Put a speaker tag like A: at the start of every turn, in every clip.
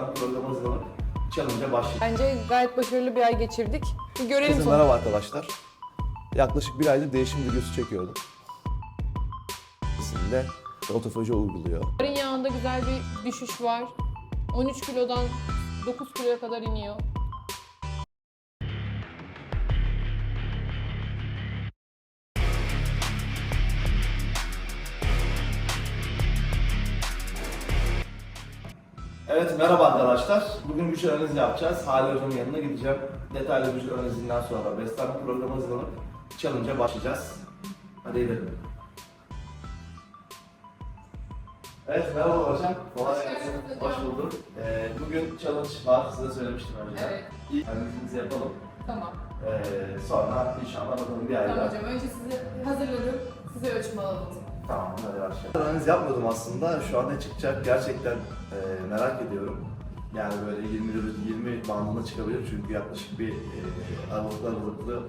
A: beslenme programı hazırlanıp challenge'a başlayacağız.
B: Bence gayet başarılı bir ay geçirdik. Bir görelim sonra.
C: merhaba arkadaşlar. Yaklaşık bir aydır değişim videosu çekiyordum. İkisinde otofaji uyguluyor.
B: Karın yağında güzel bir düşüş var. 13 kilodan 9 kiloya kadar iniyor.
A: Evet merhaba arkadaşlar. Bugün güç analizi yapacağız. Hali Hocam'ın yanına gideceğim. Detaylı güç analizinden sonra beslenme programı hazırlanıp challenge'a başlayacağız. Hadi gidelim. Evet merhaba hocam. Kolay gelsin. Hoş bulduk. Ee, bugün challenge var. Size söylemiştim önce.
B: Evet.
A: İlk analizimizi yapalım.
B: Tamam.
A: Ee, sonra inşallah bakalım bir ayda.
B: Tamam hocam. Önce sizi hazırladım. Size ölçümü alalım.
A: Tamam hadi başlayalım. Analiz yapmadım aslında. Şu an ne çıkacak gerçekten e, merak ediyorum. Yani böyle 20 20 bandında çıkabilir çünkü yaklaşık bir e, aralıklı aralıklı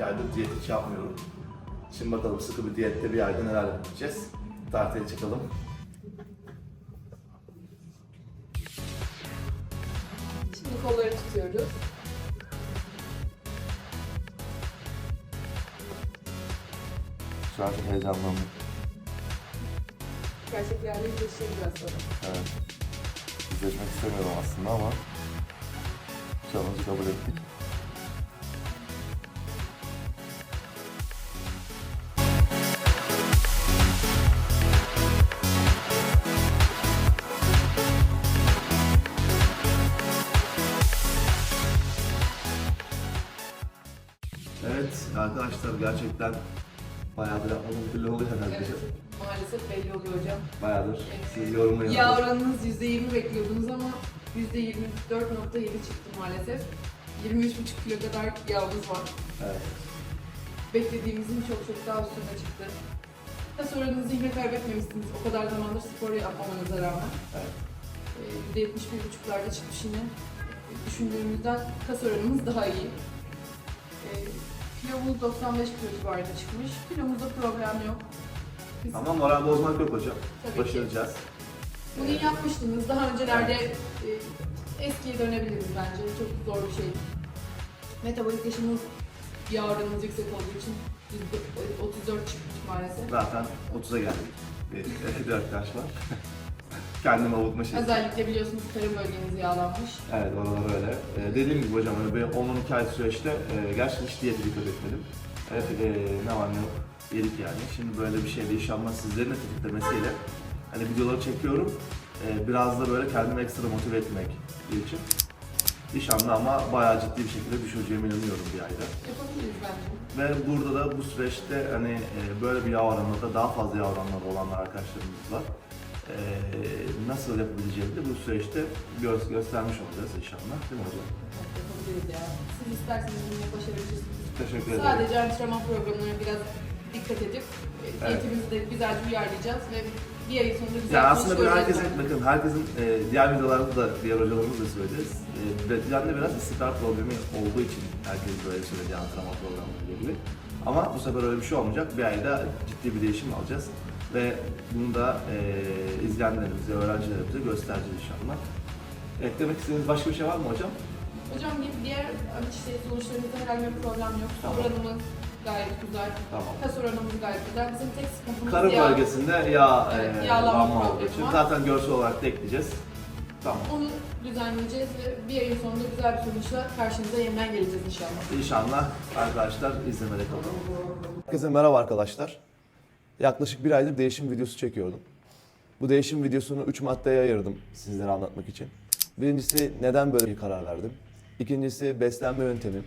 A: 10-12 aydır diyet hiç yapmıyorum. Şimdi bakalım sıkı bir diyette bir ayda neler yapacağız. Tartıya çıkalım.
B: Şimdi kolları tutuyoruz.
C: Şu an çok heyecanlandım.
B: Yüzleşeceğiz biraz sonra.
C: Evet. Yüzleşmek istemiyorum aslında ama challenge'ı kabul ettik.
A: Evet arkadaşlar gerçekten bayağıdır yapmadığım bir oluyor herhalde.
B: Evet. Maalesef belli oluyor hocam.
A: Bayağıdır. Siz yorumlayın.
B: Yağ oranınız %20 bekliyordunuz ama %24.7 çıktı maalesef. 23,5 kilo kadar yağımız var.
A: Evet.
B: Beklediğimizin çok çok daha üstüne çıktı. Kas oranınızı yine kaybetmemişsiniz o kadar zamandır spor yapmamanıza rağmen.
A: Evet.
B: Ee, %71,5'larda çıkmış yine. Düşündüğümüzden kas oranımız daha iyi. Ee, Kilomuz 95 kilo civarında çıkmış. Kilomuzda problem yok.
A: Ama moral bozmak yok hocam.
B: Tabii ki.
A: Başaracağız.
B: bunu yapmıştınız. Daha öncelerde e, eskiye dönebiliriz bence. Çok zor bir şey. Metabolik yaşımız yağ oranımız yüksek olduğu için %34 çıkmış maalesef.
A: Zaten 30'a geldik. Bir, bir arkadaş var. Kendimi avutma şey.
B: Özellikle biliyorsunuz karın bölgeniz yağlanmış.
A: Evet oralar öyle. Ee, dediğim gibi hocam öyle bir 10-12 ay süreçte e, gerçekten hiç diyete dikkat etmedim. Evet e, ne var ne yok yedik yani. Şimdi böyle bir şeyde inşallah sizlerin de tetiklemesiyle hani videoları çekiyorum. E, biraz da böyle kendimi ekstra motive etmek için. İnşallah ama bayağı ciddi bir şekilde düşüreceğime inanıyorum bir ayda.
B: Yapabiliriz bence.
A: Ve burada da bu süreçte hani e, böyle bir yağ oranında daha fazla yağ oranları olanlar arkadaşlarımız var. E, nasıl yapabileceğini de bu süreçte gö- göstermiş olacağız inşallah. Değil mi hocam?
B: Yapabiliriz ya. Siz isterseniz bunu başarabilirsiniz.
A: Teşekkür ederim.
B: Sadece antrenman programlarına biraz dikkat edip
A: Evet.
B: diyetimizi de güzelce uyarlayacağız ve bir ay sonunda güzel
A: Ya
B: bir
A: aslında
B: göreceğiz
A: herkesin, bakın herkesin e, diğer videolarda da diğer hocalarımız da söyleriz. E, Bedilen'de biraz istikrar problemi olduğu için herkes böyle söyledi antrenman programları gibi. Ama bu sefer öyle bir şey olmayacak. Bir ayda ciddi bir değişim alacağız. Ve bunu da e, izleyenlerimize, öğrencilerimize göstereceğiz inşallah. Eklemek istediğiniz başka bir şey var mı hocam?
B: Hocam di- diğer işte sonuçlarımızda herhangi bir problem yok.
A: Tamam.
B: Oranımız gayet güzel.
A: Tamam.
B: Kas oranımız gayet güzel. Bizim tek sıkıntımız
A: Karın
B: yağ.
A: bölgesinde yağ,
B: Evet,
A: e,
B: yağlanma
A: lanma olduğu
B: problemi
A: için
B: var.
A: zaten görsel olarak da ekleyeceğiz. Tamam.
B: Onu düzenleyeceğiz ve bir ayın sonunda güzel bir sonuçla karşınıza yeniden geleceğiz inşallah.
A: İnşallah arkadaşlar izlemede kalın.
C: Herkese merhaba arkadaşlar. Yaklaşık bir aydır değişim videosu çekiyordum. Bu değişim videosunu 3 maddeye ayırdım sizlere anlatmak için. Birincisi neden böyle bir karar verdim. İkincisi beslenme yöntemim.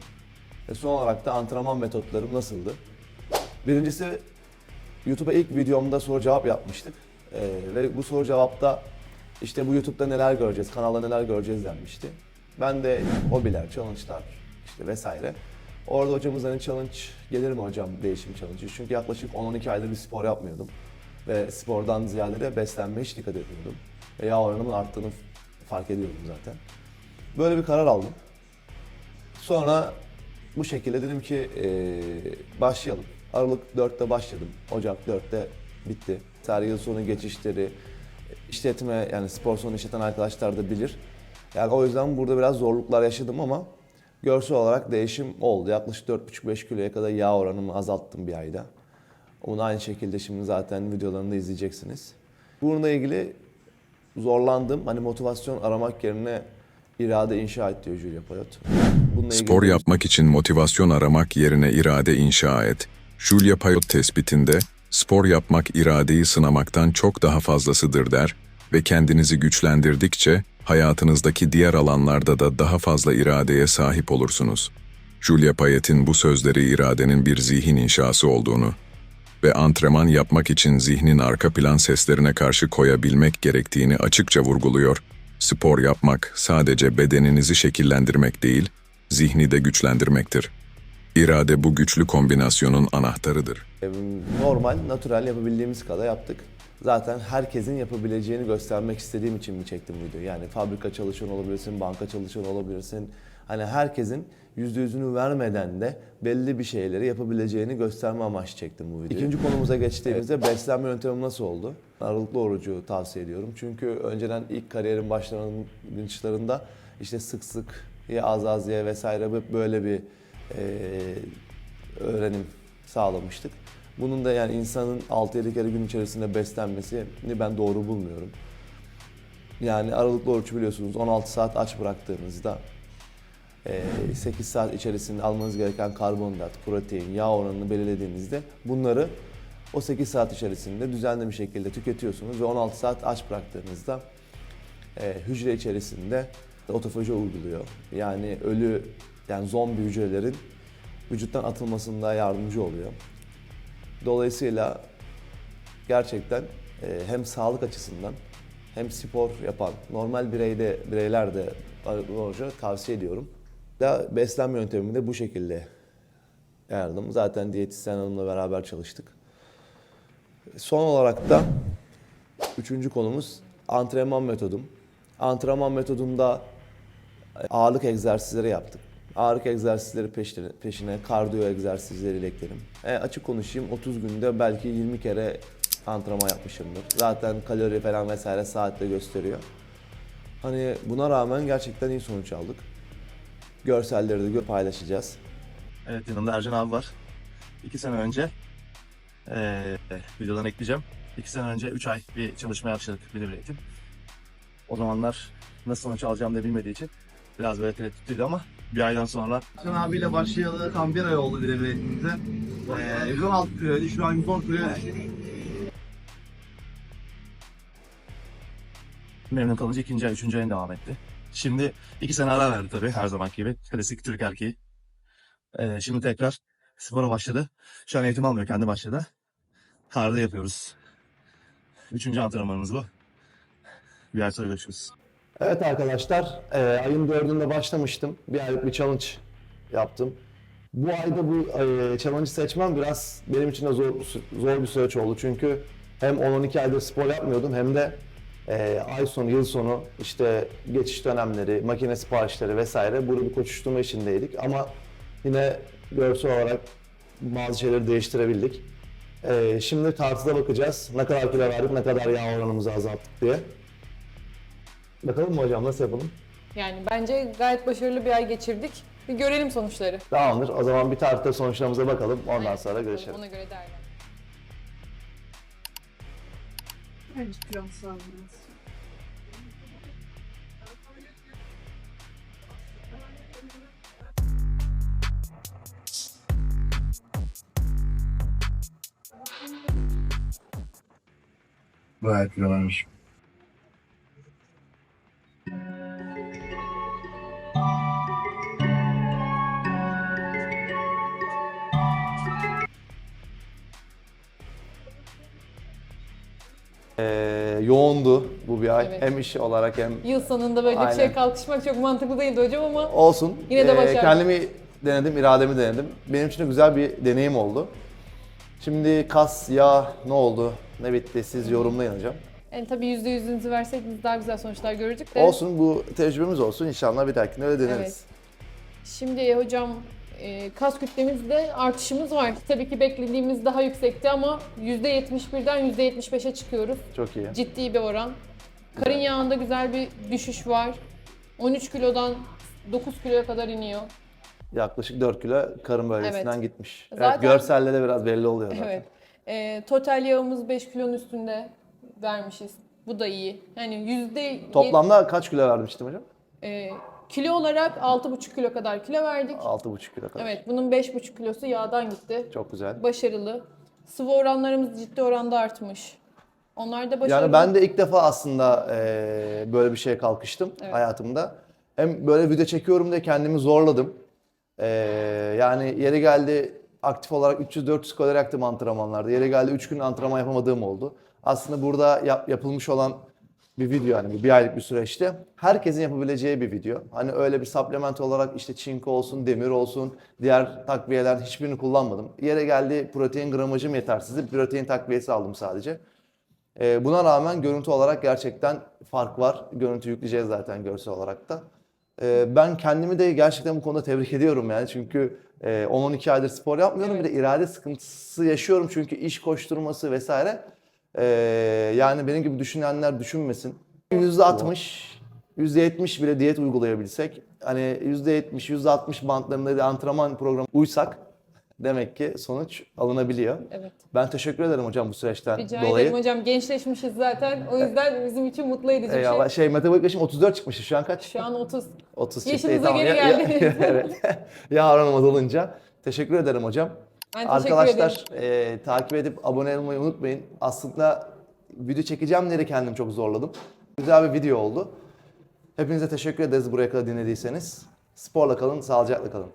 C: Ve son olarak da antrenman metotlarım nasıldı. Birincisi YouTube'a ilk videomda soru cevap yapmıştık. Ee, ve bu soru cevapta işte bu YouTube'da neler göreceğiz, kanalda neler göreceğiz denmişti. Ben de hobiler, challenge'lar işte vesaire. Orada hocamız hani challenge gelir mi hocam değişim challenge? Çünkü yaklaşık 10-12 aydır bir spor yapmıyordum. Ve spordan ziyade de beslenmeye hiç dikkat etmiyordum. Ve yağ oranımın arttığını fark ediyordum zaten. Böyle bir karar aldım. Sonra bu şekilde dedim ki eee, başlayalım. Aralık 4'te başladım. Ocak 4'te bitti. Her yıl sonu geçişleri, işletme yani spor salonu işleten arkadaşlar da bilir.
A: Yani o yüzden burada biraz zorluklar yaşadım ama görsel olarak değişim oldu. Yaklaşık 4,5-5 kiloya kadar yağ oranımı azalttım bir ayda. Onu aynı şekilde şimdi zaten videolarında izleyeceksiniz. Bununla ilgili zorlandım. Hani motivasyon aramak yerine irade inşa et diyor Julia Payot. Bununla ilgili
D: Spor yapmak için motivasyon aramak yerine irade inşa et. Julia Payot tespitinde, spor yapmak iradeyi sınamaktan çok daha fazlasıdır der ve kendinizi güçlendirdikçe hayatınızdaki diğer alanlarda da daha fazla iradeye sahip olursunuz. Julia Payet'in bu sözleri iradenin bir zihin inşası olduğunu ve antrenman yapmak için zihnin arka plan seslerine karşı koyabilmek gerektiğini açıkça vurguluyor. Spor yapmak sadece bedeninizi şekillendirmek değil, zihni de güçlendirmektir. İrade bu güçlü kombinasyonun anahtarıdır.
A: Ee, normal, natural yapabildiğimiz kadar yaptık. Zaten herkesin yapabileceğini göstermek istediğim için mi çektim bu videoyu? Yani fabrika çalışan olabilirsin, banka çalışan olabilirsin. Hani herkesin yüzde yüzünü vermeden de belli bir şeyleri yapabileceğini gösterme amaçlı çektim bu videoyu. İkinci konumuza geçtiğimizde beslenme yöntemi nasıl oldu? Aralıklı orucu tavsiye ediyorum. Çünkü önceden ilk kariyerin başlangıçlarında işte sık sık ya az az ye vesaire böyle bir eee öğrenim sağlamıştık. Bunun da yani insanın 6-7 kere gün içerisinde beslenmesini ben doğru bulmuyorum. Yani aralıklı oruç biliyorsunuz 16 saat aç bıraktığınızda eee, 8 saat içerisinde almanız gereken karbonhidrat, protein, yağ oranını belirlediğinizde bunları o 8 saat içerisinde düzenli bir şekilde tüketiyorsunuz ve 16 saat aç bıraktığınızda eee, hücre içerisinde otofaji uyguluyor. Yani ölü yani zombi hücrelerin vücuttan atılmasında yardımcı oluyor. Dolayısıyla gerçekten e, hem sağlık açısından hem spor yapan normal bireyde bireyler de orucu tavsiye ediyorum. Da beslenme yöntemimi de bu şekilde ayarladım. Zaten diyetisyen hanımla beraber çalıştık. Son olarak da üçüncü konumuz antrenman metodum. Antrenman metodunda ağırlık egzersizleri yaptık. Ağırlık egzersizleri peşine, peşine kardiyo egzersizleriyle ekledim. E, açık konuşayım 30 günde belki 20 kere antrenman yapmışımdır. Zaten kalori falan vesaire saatte gösteriyor. Hani buna rağmen gerçekten iyi sonuç aldık. Görselleri de paylaşacağız.
E: Evet yanımda Ercan abi var. İki sene önce eee videodan ekleyeceğim. İki sene önce 3 ay bir çalışmaya başladık bilim eğitim. O zamanlar nasıl sonuç alacağım da bilmediği için biraz böyle tereddütlüydü ama bir aydan sonra
F: Ercan abiyle başlayalı tam bir ay oldu eğitimimize. Ee, 116 kiloydu, şu an 110 kiloya
E: memnun kalınca ikinci ay, üçüncü ayın devam etti. Şimdi iki sene ara verdi tabii her zamanki gibi. Klasik Türk erkeği. Eee, şimdi tekrar spora başladı. Şu an eğitim almıyor, kendi başladı. Karda yapıyoruz. Üçüncü antrenmanımız bu. Bir ay sonra görüşürüz.
A: Evet arkadaşlar, e, ayın dördünde başlamıştım. Bir aylık bir challenge yaptım. Bu ayda bu e, challenge'ı seçmem biraz benim için de zor, zor bir süreç oldu. Çünkü hem 10-12 aydır spor yapmıyordum hem de e, ay sonu, yıl sonu işte geçiş dönemleri, makine siparişleri vesaire burada bir koşuşturma içindeydik. Ama yine görsel olarak bazı şeyleri değiştirebildik. E, şimdi tartıda bakacağız. Ne kadar kilo verdik, ne kadar yağ oranımızı azalttık diye. Bakalım mı hocam nasıl yapalım?
G: Yani bence gayet başarılı bir ay geçirdik. Bir görelim sonuçları.
A: Tamamdır. O zaman bir tarihte sonuçlarımıza bakalım. Ondan sonra görüşelim.
G: Ona göre değerlendirelim.
B: Bence sağlamaz.
E: Bayağı kilo vermiş.
A: Yoğundu bu bir ay.
G: Evet.
A: Hem iş olarak hem
G: Yıl sonunda böyle bir
A: Aynen.
G: şey kalkışmak çok mantıklı değildi hocam ama
A: olsun.
G: Yine de
A: Ee,
G: başardık.
A: kendimi denedim, irademi denedim. Benim için de güzel bir deneyim oldu. Şimdi kas, yağ ne oldu, ne bitti siz yorumlayın hocam.
G: yani tabii yüzde yüzünüzü versek biz daha güzel sonuçlar görürdük de.
A: Olsun bu tecrübemiz olsun. İnşallah bir dahakine öyle deneriz.
G: Evet. Şimdi hocam kas kütlemizde artışımız var. Tabii ki beklediğimiz daha yüksekti ama %71'den %75'e çıkıyoruz.
A: Çok iyi.
G: Ciddi bir oran. Karın yağında güzel bir düşüş var.
B: 13 kilodan 9 kiloya kadar iniyor.
A: Yaklaşık 4 kilo karın bölgesinden
B: Evet.
A: gitmiş.
B: Zaten-
A: Evet, görselde de biraz belli oluyor zaten.
B: Evet. Ee, total yağımız 5 kilonun üstünde vermişiz. Bu da iyi. Yani yüzde
A: Toplamda kaç kilo vermiştim hocam?
B: e, kilo olarak 6,5 kilo kadar kilo verdik.
A: 6,5 kilo kadar.
B: Evet, bunun 5,5 kilosu yağdan gitti.
A: Çok güzel.
B: Başarılı. Sıvı oranlarımız ciddi oranda artmış. Onlar da başarılı.
A: Yani ben de ilk defa aslında eee, böyle bir şeye kalkıştım
B: Evet.
A: hayatımda. Hem böyle video çekiyorum diye kendimi zorladım. Eee, yani yeri geldi aktif olarak 300-400 kalori yaktım antrenmanlarda. Yeri geldi 3 gün antrenman yapamadığım oldu. Aslında burada yap- yapılmış olan bir video hani bir aylık bir süreçte herkesin yapabileceği bir video. Hani öyle bir supplement olarak işte çinko olsun, demir olsun, diğer takviyeler hiçbirini kullanmadım. Yere geldi protein gramajım yetersizdi. Protein takviyesi aldım sadece. Ee, buna rağmen görüntü olarak gerçekten fark var. Görüntü yükleyeceğiz zaten görsel olarak da. Ee, ben kendimi de gerçekten bu konuda tebrik ediyorum yani. Çünkü e, 10-12 aydır spor yapmıyorum. Bir de irade sıkıntısı yaşıyorum çünkü iş koşturması vesaire. Ee, yani benim gibi düşünenler düşünmesin. %60, %70 bile diyet uygulayabilsek, hani %70, %60 bantlarında bir antrenman programı uysak demek ki sonuç alınabiliyor.
B: Evet.
A: Ben teşekkür ederim hocam bu süreçten
B: Rica
A: dolayı.
B: ederim hocam. Gençleşmişiz zaten. O yüzden bizim için mutlu edici bir
A: Eyvallah.
B: şey.
A: Şey metabolik yaşım 34 çıkmıştı. Şu an kaç?
B: Şu an 30.
A: 30
B: Yaşınıza
A: çıktı.
B: geri
A: Ya- ya-
B: geldiniz.
A: evet. ya oranım azalınca. Teşekkür ederim hocam.
B: Ben
A: Arkadaşlar e, takip edip abone olmayı unutmayın. Aslında video çekeceğim diye kendim çok zorladım. Güzel bir video oldu. Hepinize teşekkür ederiz buraya kadar dinlediyseniz. Sporla kalın, sağlıcakla kalın.